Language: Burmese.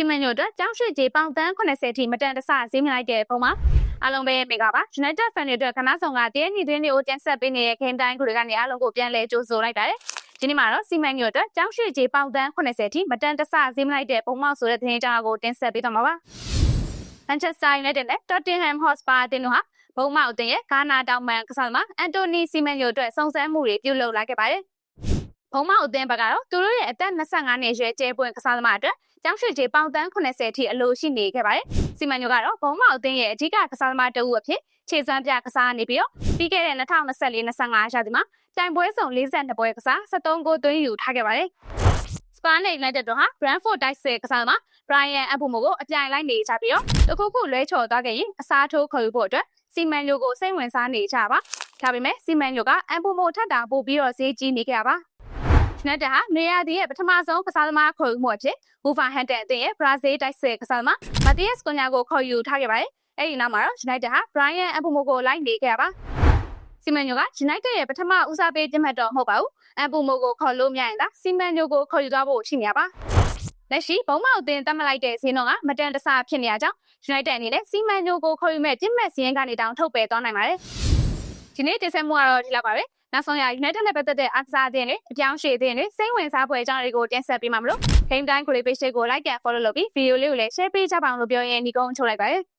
စီမံညိုအတွက်ကျောင်းရွှေကြီးပေါင်တန်း80ထိမတန်တဆဈေးမြလိုက်တဲ့ပုံမှာအားလုံးပဲမိကပါ United Fan တွေအတွက်ခဏဆောင်ကတင်းညီတင်းတွေကိုတင်ဆက်ပေးနေတဲ့ခင်တိုင်းခုတွေကနေအားလုံးကိုပြန်လဲကြိုးဆိုလိုက်ပါတယ်ဒီနေ့မှာတော့စီမံညိုအတွက်ကျောင်းရွှေကြီးပေါင်တန်း80ထိမတန်တဆဈေးမြလိုက်တဲ့ပုံမောက်ဆိုတဲ့သတင်းကြောင်းကိုတင်ဆက်ပေးတော့မှာပါ Manchester United နဲ့ Tottenham Hotspur အသင်းတို့ဟာဘုံမောက်အသင်းရဲ့ဂါနာတောင်ပန်ကစားသမားအန်တိုနီစီမန်ယိုအတွက်စုံစမ်းမှုတွေပြုလုပ်လာခဲ့ပါတယ်။ ဘုံမောက်အသင်းဘက်ကတော့သူတို့ရဲ့အသက်25နှစ်အရွယ်ကျဲပွင့်ကစားသမားအတွက်ကျောင်းရွှေကြီးပေါင်တန်း80ထိအလိုရှိနေခဲ့ပါတယ်။စီမန်ယိုကတော့ဘုံမောက်အသင်းရဲ့အဓိကကစားသမားတဦးအဖြစ်ခြေစွမ်းပြကစားနေပြီးတော့ပြီးခဲ့တဲ့2024-25ရာသီမှာတိုင်ပွဲစုံ42ပွဲကစား73ဂိုးသွင်းယူထားခဲ့ပါတယ်။စပါးနဲ့ United တို့ဟာ Brentford တိုက်စစ်ကစားသမား Brian Abumo ကိုအပြိုင်လိုက်နေကြပြီးတော့တခုခုလွဲချော်သွားခဲ့ရင်အစားထိုးခေါ်ယူဖို့အတွက်စီမန်ယိုကိုစိတ်ဝင်စားနေကြပါဒါပေမဲ့စီမန်ယိုကအမ်ပူမိုထပ်တာပို့ပြီးတော့ဈေးကြီးနေကြပါ နက်တဟာနေရာဒီရဲ့ပထမဆုံးကစားသမားခေါ်ယူမှုအဖြစ်ဝူဖာဟန်တန်အသင်းရဲ့ဘရာဇီးတိုက်စစ်ကစားသမားမတီးယက်စ်ကွန်ညာကိုခေါ်ယူထားခဲ့ပါတယ်အဲ့ဒီနောက်မှာတော့ United ဟာ Brian Abumo ကိုလိုက်နေခဲ့ပါစီမန်ယိုက United ရဲ့ပထမဦးစားပေးတင်မှတ်တော့မဟုတ်ပါဘူးအမ်ပူမိုကိုခေါ်လို့မရရင်သာစီမန်ယိုကိုခေါ်ယူသွားဖို့ရှိနေပါလက်ရှိဘုံမောက်အသင်းတတ်မှတ်လိုက်တဲ့ဈေးနှုန်းကမတန်တဆဖြစ်နေရကြောင်း United အနေနဲ့စီမန်ညိုကိုခေါ်ယူမဲ့ပြစ်မဲ့စီးရင်ကနေတောင်ထုတ်ပယ်သွားနိုင်ပါတယ်။ဒီနေ့တင်ဆက်မှုကတော့ဒီလောက်ပါပဲ။ နောက်ဆုံးရ United နဲ့ပတ်သက်တဲ့အားကစားအသင်းတွေအပြောင်းအရွှေ့အသင်းတွေစိတ်ဝင်စားဖွယ်အကြောင်းတွေကိုတင်ဆက်ပေးမှာမလို့ Game Time ကိုလေး page ကို like and follow လုပ်ပြီးဗီဒီယိုလေးကိုလည်း share ပေးကြပါအောင်လို့ပြောရင်းဒီကုန်းချုပ်လိုက်ပါတယ်။